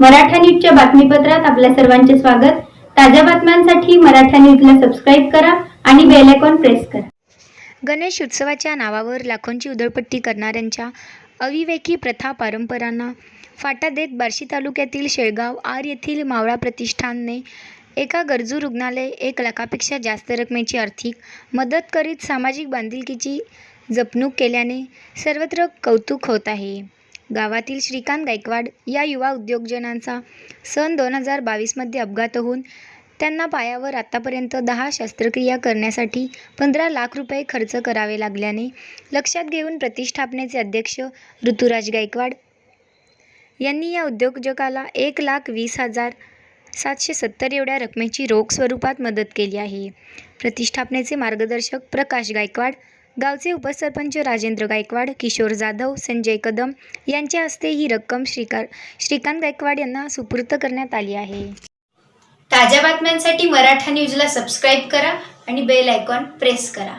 मराठा न्यूजच्या बातमीपत्रात आपल्या सर्वांचे स्वागत. ताज्या बातम्यांसाठी मराठा न्यूजला सबस्क्राईब करा आणि बेल आयकॉन प्रेस करा. गणेश उत्सवाच्या नावावर लाखोंची उधळपट्टी करणाऱ्यांच्या अविवेकी प्रथा परंपरांना फाटा देत बार्शी तालुक्यातील शेळगाव आर येथील मावळा प्रतिष्ठानने एका गरजू रुग्णालय एक लाखापेक्षा जास्त रकमेची आर्थिक मदत करीत सामाजिक बांधिलकीची जपणूक केल्याने सर्वत्र कौतुक होत आहे. गावातील श्रीकांत गायकवाड या युवा उद्योगजनांचा सन दोन हजार बावीसमध्ये अपघात होऊन त्यांना पायावर आत्तापर्यंत दहा शस्त्रक्रिया करण्यासाठी पंधरा लाख रुपये खर्च करावे लागल्याने लक्षात घेऊन प्रतिष्ठापनेचे अध्यक्ष ऋतुराज गायकवाड यांनी या उद्योजकाला एक लाख वीस हजार सातशे सत्तर एवढ्या रकमेची रोख स्वरूपात मदत केली आहे. प्रतिष्ठापनेचे मार्गदर्शक प्रकाश गायकवाड गावचे उपसरपंच राजेंद्र गायकवाड किशोर जाधव संजय कदम यांच्या हस्ते ही रक्कम श्रीकार श्रीकांत गायकवाड यांना सुपूर्त करण्यात आली आहे. ताज्या बातम्यांसाठी मराठा न्यूजला सबस्क्राईब करा आणि बेल आयकॉन प्रेस करा.